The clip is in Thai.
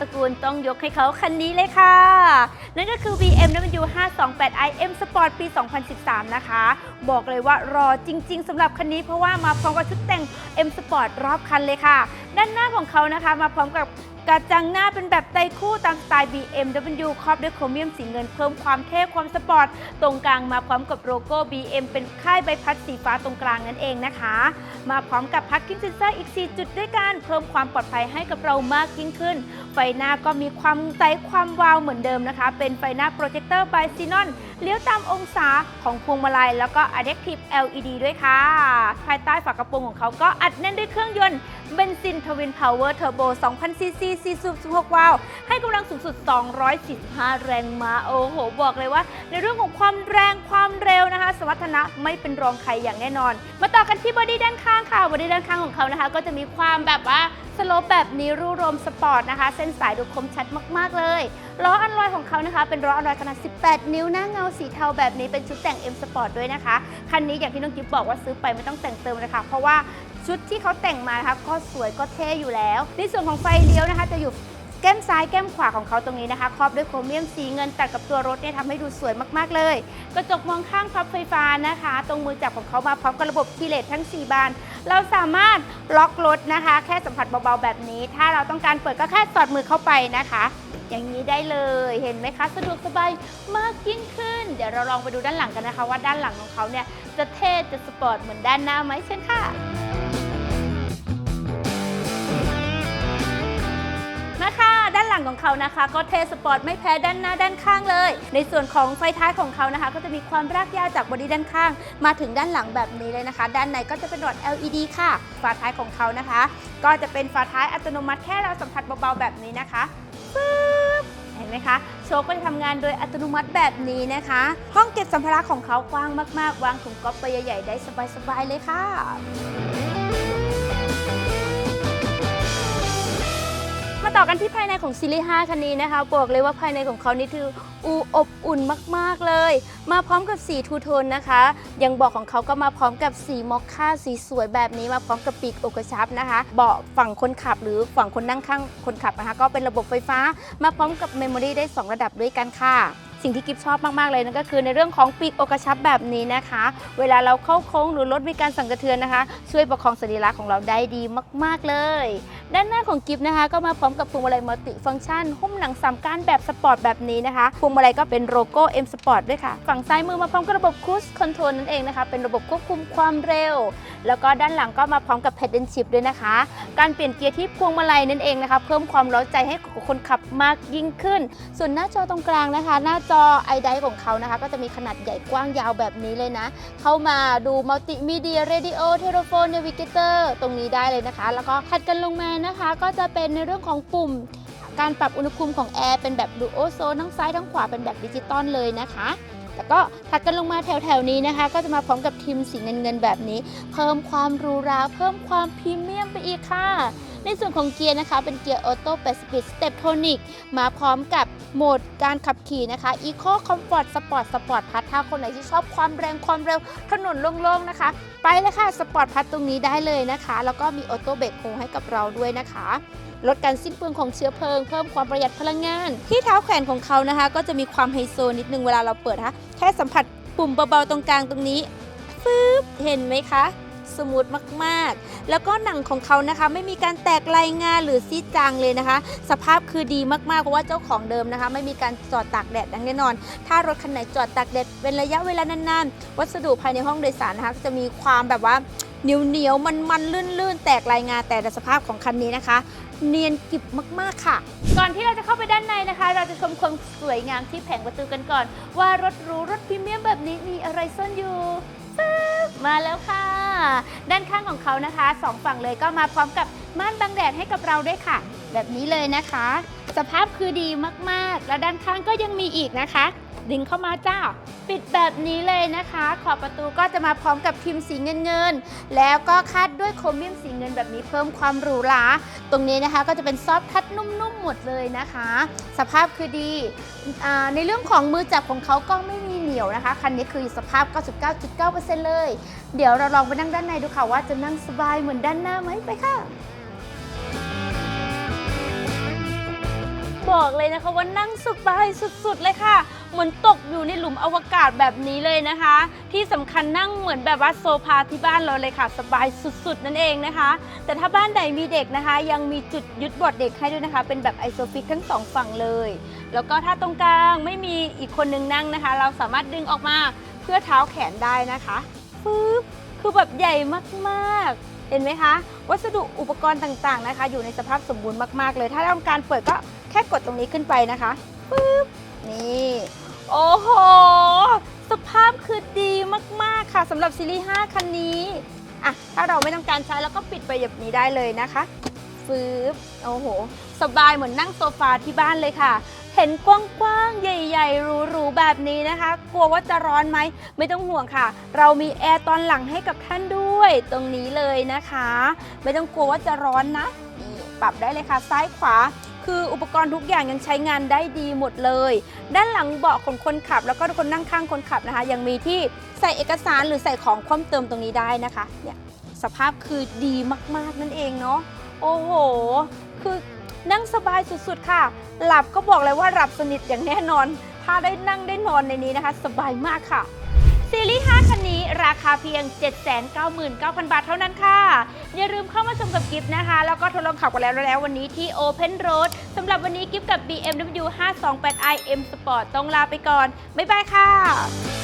ตระกูลต้องยกให้เขาคันนี้เลยค่ะ นั่นก็คือ BMW 528i M Sport ปี 2013 นะคะ บอกเลยว่ารอจริง ๆสำหรับคันนี้เพราะว่ามาพร้อมกับชุดแต่ง M Sport รอบคันเลยค่ะ ด้านหน้าของเขานะคะ มาพร้อมกับกระจังหน้าเป็นแบบไตคู่ตามสไตล์ BMW ครอบด้วยโครเมียมสีเงินเพิ่มความเท่ความสปอร์ต ตรงกลางมาพร้อมกับโลโก้ BM เป็นค่ายใบพัดสีฟ้าตรงกลางนั่นเองนะคะ มาพร้อมกับพักกิ้งเซนเซอร์อีก 4 จุดด้วยกัน เพิ่มความปลอดภัยให้กับเรามากยิ่งขึ้น ไฟหน้าก็มีความใสความวาวเหมือนเดิมนะคะ เป็นไฟหน้าโปรเจคเตอร์บายซีนอนเลี้ยวตามองศาของพวงมาลัย แล้วก็ Adaptive LED ด้วยค่ะ ภายใต้ฝากระโปรงของเขาก็อัดแน่นด้วยเครื่องยนต์เบนซินทวินพาวเวอร์เทอร์โบ2,000ซีซี4สูบ16วาล์วให้กำลังสูงสุด 245 แรงม้า โอ้โห บอกเลยว่า ในเรื่องของความแรงความเร็วนะคะ สมรรถนะไม่เป็นรองใครอย่างแน่นอน มาต่อกันที่บอดี้ด้านข้างค่ะ บอดี้ด้านข้างของเขานะคะ ก็จะมีความแบบว่าสโลปแบบนี้รูรมสปอร์ตนะคะ เส้นสายดูคมชัดมาก ๆ เลย ล้ออันลอยของเขานะคะ เป็นล้ออันลอยขนาด 18 นิ้วหน้าเงาสีเทาแบบนี้เป็นชุดแต่ง M Sport ด้วยนะคะ คันนี้อย่างที่น้องกิ๊บบอกว่าซื้อไปไม่ต้องแต่งเติมเลยค่ะ เพราะว่า ชุดที่เขาแต่งมานะคะก็สวยก็เท่อยู่แล้ว ในส่วนของไฟเลี้ยวนะคะ จะอยู่แก้มซ้ายแก้มขวาของเขาตรงนี้นะคะ ครอบด้วยโครเมียมสีเงินตัดกับตัวรถเนี่ยทำให้ดูสวยมากๆเลย กระจกมองข้างพับไฟฟ้านะคะ ตรงมือจับของเขามาพร้อมกับระบบคีเลสทั้ง 4 บาน เราสามารถล็อกรถนะคะ แค่สัมผัสเบาๆแบบนี้ ถ้าเราต้องการเปิดก็แค่สอดมือเข้าไปนะคะ อย่างนี้ได้เลยเห็นไหมคะ สะดวกสบายมากยิ่งขึ้น เดี๋ยวเราลองไปดูด้านหลังกันนะคะ ว่าด้านหลังของเขาเนี่ยจะเท่จะสปอร์ตเหมือนด้านหน้าไหมเช่นค่ะ ลังของเขานะคะ ก็เทสปอร์ตไม่แพ้ด้านหน้าด้านข้างเลย ในส่วนของไฟท้ายของเขานะคะ ก็จะมีความรากยาวจากบอดี้ด้านข้าง มาถึงด้านหลังแบบนี้เลยนะคะ ด้านในก็จะเป็นหลอด LED ค่ะ ฝาท้ายของเขานะคะ ก็จะเป็นฝาท้ายอัตโนมัติแค่เราสัมผัสเบาๆแบบนี้นะคะปึ๊บเห็นไหมคะ โชว์ก็จะทำงานโดยอัตโนมัติแบบนี้นะคะ ห้องเก็บสัมภาระของเขากว้างมากๆ วางถุงก๊อปไปใหญ่ๆ ได้สบายๆ เลยค่ะ ต่อกันที่ภายในของซีรีส์5คันนี้นะคะ บอกเลยว่าภายในของเขานี่คืออูอบอุ่นมากๆเลย มาพร้อมกับสีทูโทนนะคะ ยังบอกของเขาก็มาพร้อมกับสีมอคค่าสีสวยแบบนี้มาพร้อมกับปีกอกกระชับนะคะ เบาะฝั่งคนขับหรือฝั่งคนนั่งข้างคนขับนะคะ ก็เป็นระบบไฟฟ้า มาพร้อมกับเมมโมรีได้ 2 ระดับด้วยกันค่ะสิ่งที่กิฟชอบมาก ๆ เลยนั่นก็คือในเรื่องของปีกอกกระชับแบบนี้นะคะ เวลาเราเข้าโค้งหรือรถมีการสั่นกระเทือนนะคะ ช่วยประคองสรีระของเราได้ดีมาก ๆ เลย ด้านหน้าของกิฟนะคะ ก็มาพร้อมกับพวงมาลัยมัลติฟังก์ชัน หุ้มหนังสามก้านแบบสปอร์ตแบบนี้นะคะพวงมาลัยก็เป็นโลโก้ M Sport ด้วยค่ะ ฝั่งซ้ายมือมาพร้อมกับระบบ Cruise Control นั่นเองนะคะ เป็นระบบควบคุมความเร็ว แล้วก็ด้านหลังก็มาพร้อมกับ Pedal Shift ด้วยนะคะ การเปลี่ยนเกียร์ที่พวงมาลัยนั่นเองนะคะ เพิ่มความร้าใจให้คนขับมากยิ่งขึ้น ส่วนหน้าจอตรงกลางนะคะ หน้าจอ i d i ของเขานะคะ ก็จะมีขนาดใหญ่กว้างยาวแบบนี้เลยนะ เข้ามาดูมัลติมีเดียเรดิโอเทโรโฟนเนวิเกเตอร์ตรงนี้ได้เลยนะคะ แล้วก็ถัดกันลงมานะคะก็จะเป็นในเรื่องของปุ่มการปรับอุณหภูมิของแอร์เป็นแบบดูโอโซนทั้งซ้ายทั้งขวาเป็นแบบดิจิตอลเลยนะคะแล้วก็ถัดกันลงมาแถวๆนี้นะคะ ก็จะมาพร้อมกับทิมสีเงินๆแบบนี้ เพิ่มความหรูหราเพิ่มความพรีเมียมไปอีกค่ะ ในส่วนของเกียร์นะคะ เป็นเกียร์ออโต้8 Speed Step Tonic มาพร้อมกับโหมดการขับขี่นะคะ Eco Comfort Sport Sport พัทถ้าคนไหนที่ชอบความแรงความเร็วถนนโล่งๆนะคะ ไปเลยค่ะ สปอร์ตพัทตรงนี้ได้เลยนะคะ แล้วก็มีออโต้เบรกโฮให้กับเราด้วยนะคะลดการสิ้นเปลืองของเชื้อเพลิง เพิ่มความประหยัดพลังงาน ที่เท้าแขนของเขานะคะ ก็จะมีความไฮโซนิดนึงเวลาเราเปิดนะคะแค่สัมผัสปุ่มเบาๆตรงกลางตรงนี้ฟืบเห็นไหมคะ สมูทมากๆ แล้วก็หนังของเขานะคะ ไม่มีการแตกลายงาหรือซีดจางเลยนะคะ สภาพคือดีมากๆ เพราะว่าเจ้าของเดิมนะคะ ไม่มีการจอดตากแดดดังแน่นอน ถ้ารถคันไหนจอดตากแดดเป็นระยะเวลานานๆ วัสดุภายในห้องโดยสารนะคะก็จะมีความแบบว่าเหนียวเหนียวมันมันลื่นลื่นๆแตกลายงาแต่สภาพของคันนี้นะคะ เนียนกริบมากๆค่ะ ก่อนที่เราจะเข้าไปด้านในนะคะ เราจะชมความสวยงามที่แผงประตูกันก่อน ว่ารถหรูรถพรีเมียมแบบนี้มีอะไรซ่อนอยู่มาแล้วค่ะ ด้านข้างของเขานะคะสองฝั่งเลยก็มาพร้อมกับม่านบังแดดให้กับเราด้วยค่ะ แบบนี้เลยนะคะ สภาพคือดีมากๆ แล้วด้านข้างก็ยังมีอีกนะคะ ดึงเข้ามาเจ้า ปิดแบบนี้เลยนะคะ ขอบประตูก็จะมาพร้อมกับพิมพ์สีเงินเงินๆแล้วก็คาดด้วยโครเมียมสีเงินแบบนี้เพิ่มความหรูหราตรงนี้นะคะก็จะเป็นซอฟทัชนุ่มๆหมดเลยนะคะ สภาพคือดีอในเรื่องของมือจับของเขาก็ไม่มี นียวนะคะ คันนี้คือสภาพ 99.9%เลย เดี๋ยวเราลองไปนั่งด้านในดูค่ะว่าจะนั่งสบายเหมือนด้านหน้าไหมไปค่ะบอกเลยนะคะว่านั่งสบายสุดๆเลยค่ะ เหมือนตกอยู่ในหลุมอวกาศแบบนี้เลยนะคะ ที่สำคัญนั่งเหมือนแบบว่าโซฟาที่บ้านเราเลยค่ะ สบายสุดๆ นั่นเองนะคะ แต่ถ้าบ้านใดมีเด็กนะคะ ยังมีจุดยึดบอดเด็กให้ด้วยนะคะ เป็นแบบไอโซฟิกทั้งสองฝั่งเลย แล้วก็ถ้าตรงกลางไม่มีอีกคนนึงนั่งนะคะ เราสามารถดึงออกมาเพื่อเท้าแขนได้นะคะปึ๊บคือแบบใหญ่มากๆ เห็นไหมคะ วัสดุอุปกรณ์ต่างๆนะคะ อยู่ในสภาพสมบูรณ์มากๆเลย ถ้าต้องการเปิดก็แค่กดตรงนี้ขึ้นไปนะคะปึ๊บนี่โอ้โห สภาพคือดีมาก ๆ ค่ะสำหรับซีรีส์ 5 คันนี้ อะ ถ้าเราไม่ต้องการใช้แล้วก็ปิดไปแบบนี้ได้เลยนะคะ ฟืบโอ้โห สบายเหมือนนั่งโซฟาที่บ้านเลยค่ะ เห็นกว้างๆ ใหญ่ๆ หรูๆ แบบนี้นะคะ กลัวว่าจะร้อนไหม ไม่ต้องห่วงค่ะ เรามีแอร์ตอนหลังให้กับท่านด้วยตรงนี้เลยนะคะ ไม่ต้องกลัวว่าจะร้อนนะปรับได้เลยค่ะ ซ้ายขวาคืออุปกรณ์ทุกอย่างยังใช้งานได้ดีหมดเลย ด้านหลังเบาะของคนขับ แล้วก็คนนั่งข้างคนขับนะคะ ยังมีที่ใส่เอกสารหรือใส่ของเพิ่มเติมตรงนี้ได้นะคะเนี่ยสภาพคือดีมากๆนั่นเองเนาะ โอ้โห คือนั่งสบายสุดๆค่ะ หลับก็บอกเลยว่าหลับสนิทอย่างแน่นอน ถ้าได้นั่งได้นอนในนี้นะคะ สบายมากค่ะ ซีรีส์ 5 คันนี้ราคาเพียง 799,000 บาทเท่านั้นค่ะ อย่าลืมเข้ามาชมกับกิฟต์นะคะ แล้วก็ทดลองขับกันแล้วแล้ววันนี้ที่ Open Road สำหรับวันนี้กิฟต์กับ BMW 528i M Sport ต้องลาไปก่อน บ๊ายบายค่ะ